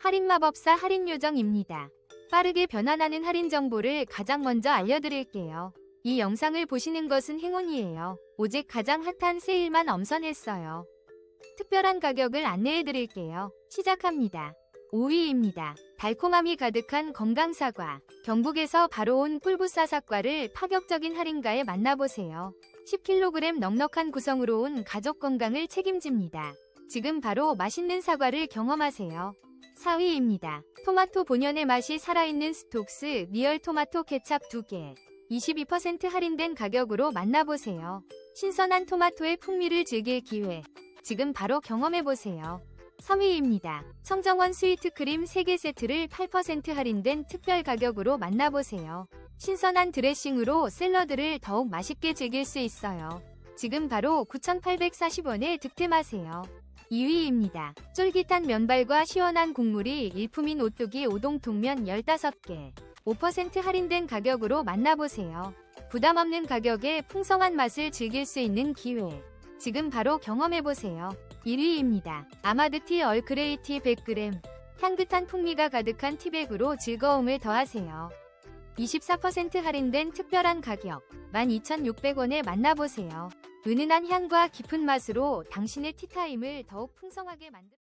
할인마법사 할인요정입니다. 빠르게 변환하는 할인 정보를 가장 먼저 알려드릴게요. 이 영상을 보시는 것은 행운이에요. 오직 가장 핫한 세일만 엄선했어요. 특별한 가격을 안내해드릴게요. 시작합니다. 5위입니다. 달콤함이 가득한 건강사과. 경북에서 바로 온 꿀부사 사과를 파격적인 할인가에 만나보세요. 10kg 넉넉한 구성으로 온 가족 건강을 책임집니다. 지금 바로 맛있는 사과를 경험하세요. 4위입니다. 토마토 본연의 맛이 살아있는 스톡스 리얼 토마토 케찹 2개. 22% 할인된 가격으로 만나보세요. 신선한 토마토의 풍미를 즐길 기회. 지금 바로 경험해보세요. 3위입니다. 청정원 스위트 크림 3개 세트를 8% 할인된 특별 가격으로 만나보세요. 신선한 드레싱으로 샐러드를 더욱 맛있게 즐길 수 있어요. 지금 바로 9,840원에 득템하세요. 2위입니다. 쫄깃한 면발과 시원한 국물이 일품인 오뚜기 오동 통면 15개. 5% 할인된 가격으로 만나보세요. 부담 없는 가격에 풍성한 맛을 즐길 수 있는 기회. 지금 바로 경험해보세요. 1위입니다. 아마드티 얼그레이 티 100g. 향긋한 풍미가 가득한 티백으로 즐거움을 더하세요. 24% 할인된 특별한 가격 12,600원에 만나보세요. 은은한 향과 깊은 맛으로 당신의 티타임을 더욱 풍성하게 만들